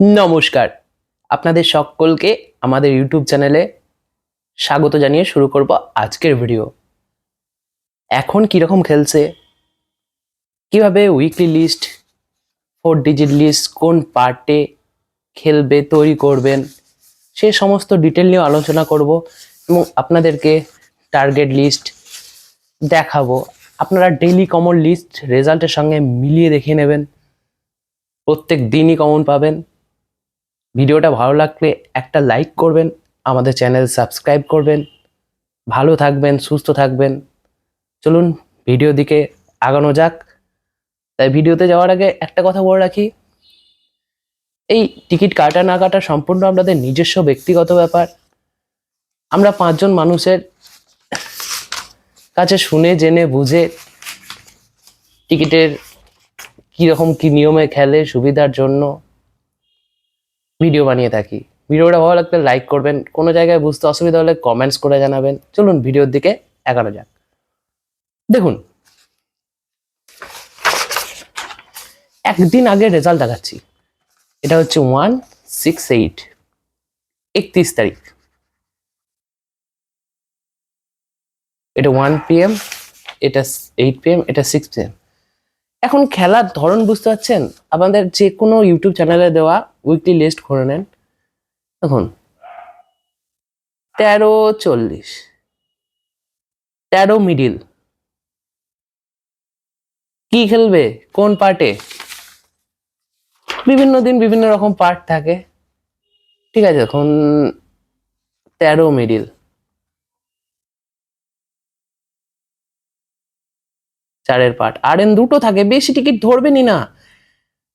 নমস্কার। আপনাদের সকলকে আমাদের ইউটিউব চ্যানেলে স্বাগত জানিয়ে শুরু করব আজকের ভিডিও। এখন কীরকম খেলছে? কীভাবে weekly list four digit list কোন পার্টে খেলবে, তৈরি করবেন, সে সমস্ত ডিটেল নিয়ে আলোচনা করব এবং আপনাদেরকে টার্গেট লিস্ট দেখাবো। আপনারা ডেইলি কমন লিস্ট রেজাল্টের সঙ্গে মিলিয়ে দেখে নেবেন। প্রত্যেক দিনই কমন পাবেন। ভিডিওটা ভালো লাগলে একটা লাইক করবেন, আমাদের চ্যানেল সাবস্ক্রাইব করবেন। ভালো থাকবেন, সুস্থ থাকবেন। চলুন ভিডিও দিকে আগানো যাক। তাই ভিডিওতে যাওয়ার আগে একটা কথা বলে রাখি। এই টিকিট কাটা না কাটা সম্পূর্ণ আপনাদের নিজস্ব ব্যক্তিগত ব্যাপার। আমরা পাঁচজন মানুষের কাছে শুনে, জেনে, বুঝে টিকিটের কীরকম কী নিয়মে খেলে সুবিধার জন্য ভিডিও বানিয়ে থাকি। ভিডিওটা ভালো লাগলে লাইক করবেন। কোনো জায়গায় বুঝতে অসুবিধা হলে কমেন্টস করে জানাবেন। চলুন ভিডিওর দিকে এগারো যাক। দেখুন। একদিন আগে রেজাল্ট দেখাচ্ছি। এটা হচ্ছে ওয়ান সিক্স এইট একত্রিশ তারিখ। এটা ওয়ান পিএম এটা এইট পিএম এটা সিক্স পিএম এখন খেলার ধরন বুঝতে পারছেন? আপনাদের যে কোনো ইউটিউব চ্যানেলে দেওয়া উইকলি লিস্ট করে নেন। এখন তেরো চল্লিশ। তেরো মিডিল কি খেলবে? কোন পার্টে? বিভিন্ন দিন বিভিন্ন রকম পার্ট থাকে। ঠিক আছে, এখন তেরো মিডিল চারের পার্ট আর এন দুটো থাকে, বেশি টিকিট ধরবেনই না।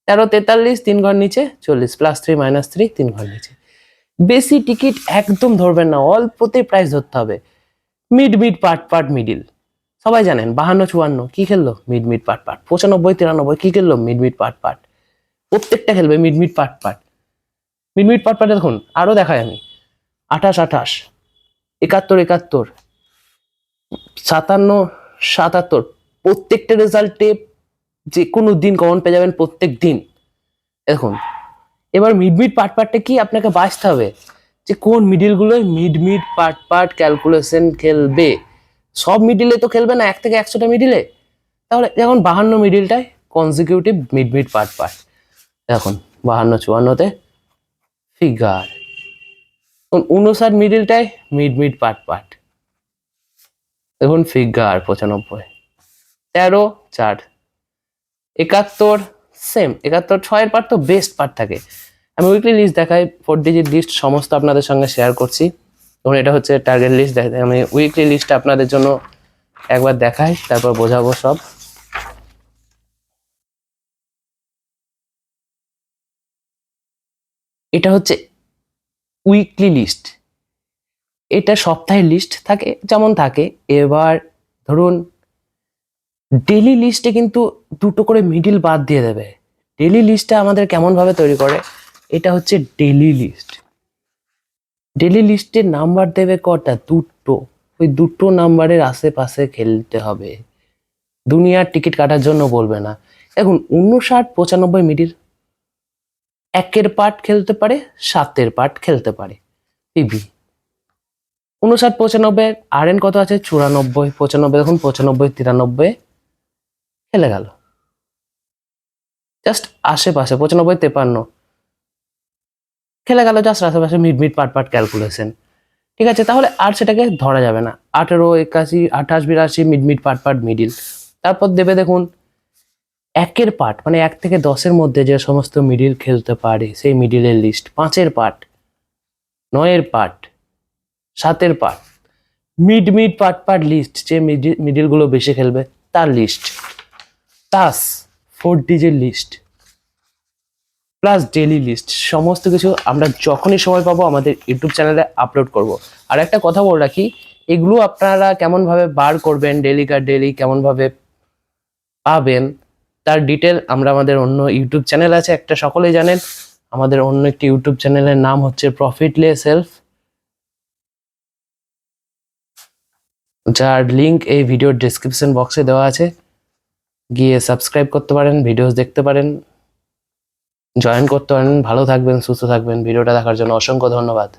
তেরো, তেতাল্লিশ, তিন ঘর নিচে, চল্লিশ প্লাস থ্রি মাইনাস থ্রি তিন ঘর নিচে। বেশি টিকিট একদম ধরবেন না অল্পতে প্রাইস ধরতে হবে। Mid mid part part middle সবাই জানেন, বাহান্ন, চুয়ান্ন, কি খেললো? মিড মিড পার্ট পার্ট পঁচানব্বই, তিরানব্বই, কি খেললো? মিড মিড পার্ট পার্ট প্রত্যেকটা খেলবে mid mid part part mid mid part পার্টে দেখুন আরও দেখাই আমি। আঠাশ আঠাশ, একাত্তর একাত্তর, সাতান্ন, সাতাত্তর প্রত্যেকটা রেজাল্টে যে কোনো দিন কমন পেয়ে যাবেন প্রত্যেক দিন। দেখুন, এবার মিড মিড পার্ট পার্টটা কি? আপনাকে বাঁচতে হবে যে কোন মিডিলগুলোয় mid mid part part calculation খেলবে। সব মিডিলে তো খেলবে না, এক থেকে একশোটা মিডিলে তাহলে এখন বাহান্ন মিডিলটায় consecutive mid mid part part এখন বাহান্ন, চুয়ান্নতে ফিগার উনষাট মিডিলটায় মিড মিড পার্ট পার্ট দেখুন ফিগার পঁচানব্বই। তেরো, চার। একাত্তর সেম একাত্তর, ছয়ের পার্ট তো বেস্ট পার্ট থাকে। আমি উইকলি লিস্ট দেখাই ফোর ডিজিট লিস্ট সমস্ত আপনাদের সঙ্গে শেয়ার করছি। এবং এটা হচ্ছে টার্গেট লিস্ট দেখাই আমি উইকলি লিস্ট আপনাদের জন্য একবার দেখাই, তারপর বোঝাবো সব। এটা হচ্ছে উইকলি লিস্ট এটা সপ্তাহের লিস্ট থাকে, যেমন থাকে। এবার ধরুন ডেলি লিস্টে কিন্তু দুটো করে মিডিল বাদ দিয়ে দেবে। ডেলি লিস্টটা আমাদের কেমনভাবে তৈরি করে? এটা হচ্ছে ডেলি লিস্ট ডেলি লিস্টের নাম্বার দেবে কটা? দুটো। ওই দুটো নাম্বারের আশেপাশে খেলতে হবে। দুনিয়ার টিকিট কাটার জন্য বলবে না। এখন উনষাট, পঁচানব্বই মিডিল একের পার্ট খেলতে পারে, সাতের পার্ট খেলতে পারে। পিবি। উনষাট, পঁচানব্বই, আর এন কত আছে? চুরানব্বই, পঁচানব্বই, দেখুন, পঁচানব্বই, তিরানব্বই। খেলে গেল। জাস্ট আশেপাশে, পঁচানব্বই, তেপান্ন। খেলে গেল জাস্ট আশেপাশে mid mid part part calculation ঠিক আছে, তাহলে আর সেটাকে ধরা যাবে না। আঠেরো, একাশি, আঠাশ, বিরাশি mid mid part part middle তারপর দেবে দেখুন, একের পার্ট মানে এক থেকে দশের মধ্যে যে সমস্ত মিডিল খেলতে পারে, সেই মিডিলের লিস্ট পাঁচের পার্ট নয়ের পার্ট সাতের part mid mid part part list যে মিডিল মিডিলগুলো বেশি খেলবে, তার list plus four digit list plus daily list সমস্ত কিছু আমরা যখনই সময় পাবো আমাদের ইউটিউব চ্যানেলে আপলোড করব। আর একটা কথা বলে রাখি, এগুলো আপনারা কেমনভাবে বার করবেন ডেলি কার ডেলি কেমনভাবে পাবেন, তার ডিটেল আমরা আমাদের অন্য ইউটিউব চ্যানেল আছে, একটা সকলেই জানেন। আমাদের অন্য একটি ইউটিউব চ্যানেলের নাম হচ্ছে প্রফিটলে সেলফ যার লিংক এই ভিডিওর ডেসক্রিপশন বক্সে দেওয়া আছে। গিয়ে সাবস্ক্রাইব করতে পারেন ভিডিওস দেখতে পারেন জয়েন করতে পারেন। ভালো থাকবেন, সুস্থ থাকবেন। ভিডিওটা দেখার জন্য অসংখ্য ধন্যবাদ।